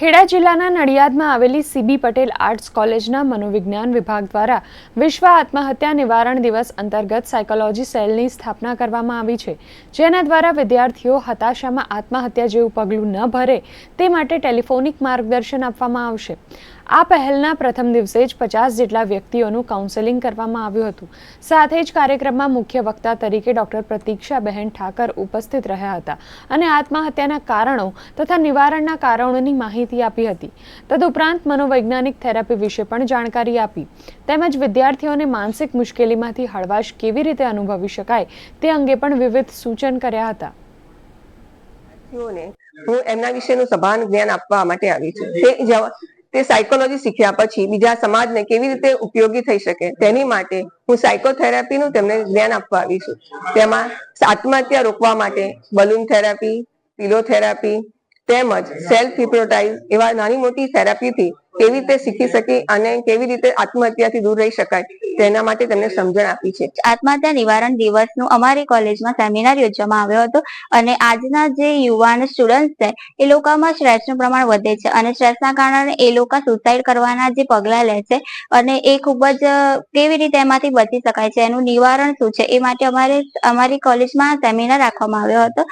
ખેડા જિલ્લાના નડિયાદમાં આવેલી CB Patel arts કોલેજના મનોવિજ્ઞાન વિભાગ દ્વારા વિશ્વ આત્મહત્યા નિવારણ દિવસ અંતર્ગત સાયકોલોજી સેલની સ્થાપના કરવામાં આવી છે. જેના દ્વારા વિદ્યાર્થીઓ હતાશામાં આત્મહત્યા જેવું પગલું ન ભરે તે માટે ટેલિફોનિક માર્ગદર્શન આપવામાં આવશે. આ પહેલના પ્રથમ દિવસે જ પચાસ જેટલા વ્યક્તિઓનું કાઉન્સેલિંગ કરવામાં આવ્યું હતું. સાથે જ કાર્યક્રમમાં મુખ્ય વક્તા તરીકે ડોક્ટર પ્રતીક્ષાબહેન ઠાકર ઉપસ્થિત રહ્યા હતા. અને આત્મહત્યાના કારણો તથા નિવારણના કારણોની માહિતી આપી હતી. તદુપરાંત મનોવૈજ્ઞાનિક થેરાપી વિશે પણ જાણકારી આપી. તેમજ વિદ્યાર્થીઓને માનસિક મુશ્કેલીમાંથી હળવાશ કેવી રીતે અનુભવી શકાય તે અંગે પણ વિવિધ સૂચન કર્યા હતા. હું એમના વિશેનું સભાન જ્ઞાન આપવા માટે આવી છું. તે સાયકોલોજી શીખ્યા પછી બીજા સમાજને કેવી રીતે ઉપયોગી થઈ શકે તેની માટે હું સાયકોથેરાપીનું તેમને જ્ઞાન આપવા આવી છું. તેમાં આત્મહત્યા રોકવા માટે બલૂન થેરાપી પિલો થેરાપી તેમજ સેલ્ફ હિપ્નોટાઇઝ એવા નાની મોટી થેરાપીથી કેવી રીતે શીખી શકી અને કેવી રીતે આત્મહત્યાથી દૂર રહી શકાય તેના માટે તેમને સમજણ આપી છે. આત્મહત્યા નિવારણ દિવસનું અમારી કોલેજમાં સેમિનાર યોજવામાં આવ્યો હતો અને આજના જે યુવાન સ્ટુડન્ટ છે, એ લોકોમાં સ્ટ્રેસનું પ્રમાણ વધે છે અને સ્ટ્રેસના કારણે એ લોકો સુસાઇડ કરવાના જે પગલાં લે છે અને એ ખૂબ જ કેવી રીતે એમાંથી બચી શકાય છે, એનું નિવારણ શું છે એ માટે અમારે અમારી કોલેજમાં સેમિનાર રાખવામાં આવ્યો હતો.